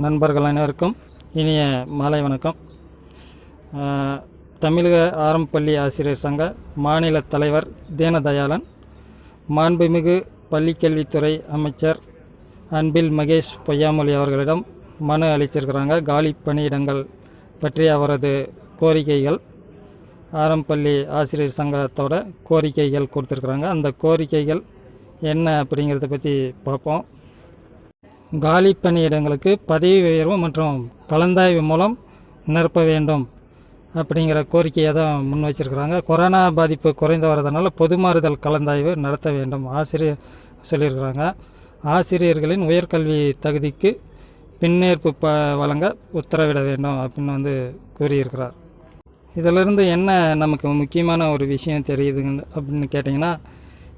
நண்பர்கள் அனைவருக்கும் இனிய மாலை வணக்கம். தமிழக ஆரம்பப்பள்ளி ஆசிரியர் சங்க மாநில தலைவர் தீனதயாளன் மாண்புமிகு பள்ளிக்கல்வித்துறை அமைச்சர் அன்பில் மகேஷ் பொய்யாமொழி அவர்களிடம் மனு அளிச்சிருக்கிறாங்க. காலி பணியிடங்கள் பற்றிய அவரது கோரிக்கைகள் ஆரம்பப்பள்ளி ஆசிரியர் சங்கத்தோட கோரிக்கைகள் கொடுத்துருக்குறாங்க. அந்த கோரிக்கைகள் என்ன அப்படிங்கிறத பற்றி பார்ப்போம். காலி பணியிடங்களுக்கு பதவி உயர்வு மற்றும் கலந்தாய்வு மூலம் நிரப்ப வேண்டும் அப்படிங்கிற கோரிக்கையை தான் முன் வச்சிருக்கிறாங்க. கொரோனா பாதிப்பு குறைந்து வரதுனால பொதுமாறுதல் கலந்தாய்வு நடத்த வேண்டும் ஆசிரியர் சொல்லியிருக்கிறாங்க. ஆசிரியர்களின் உயர்கல்வி தகுதிக்கு பின்னேற்பு ப வழங்க உத்தரவிட வேண்டும் அப்படின்னு வந்து கூறியிருக்கிறார். இதிலிருந்து என்ன நமக்கு முக்கியமான ஒரு விஷயம் தெரியுதுங்க அப்படின்னு கேட்டிங்கன்னா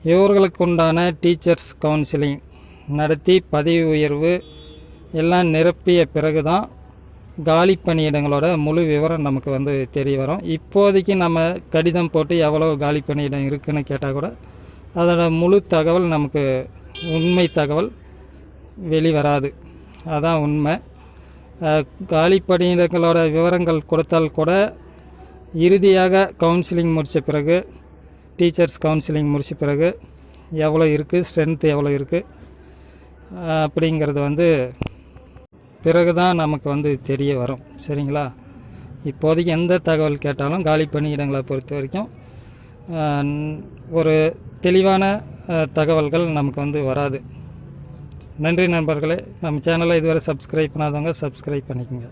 இவர்களுக்கு உண்டான டீச்சர்ஸ் கவுன்சிலிங் நடத்தி பதவி உயர்வு எல்லாம் நிரப்பிய பிறகு தான் காலி பணியிடங்களோட முழு விவரம் நமக்கு வந்து தெரிய வரும். இப்போதைக்கு நம்ம கடிதம் போட்டு எவ்வளோ காலி பணியிடம் இருக்குன்னு கேட்டால் கூட அதோட முழு தகவல் நமக்கு உண்மை தகவல் வெளிவராது. அதான் உண்மை. காலி பணியிடங்களோட விவரங்கள் கொடுத்தால் கூட இறுதியாக கவுன்சிலிங் முடித்த பிறகு டீச்சர்ஸ் கவுன்சிலிங் முடித்த பிறகு எவ்வளோ இருக்குது ஸ்ட்ரென்த் எவ்வளோ இருக்குது அப்படிங்கிறது வந்து பிறகு தான் நமக்கு வந்து தெரிய வரும். சரிங்களா? இப்போதைக்கு எந்த தகவல் கேட்டாலும் காலி பணியிடங்களை பொறுத்த வரைக்கும் ஒரு தெளிவான தகவல்கள் நமக்கு வந்து வராது. நன்றி நண்பர்களே. நம்ம சேனலை இதுவரை சப்ஸ்கிரைப் பண்ணாதவங்க சப்ஸ்கிரைப் பண்ணிக்கோங்க.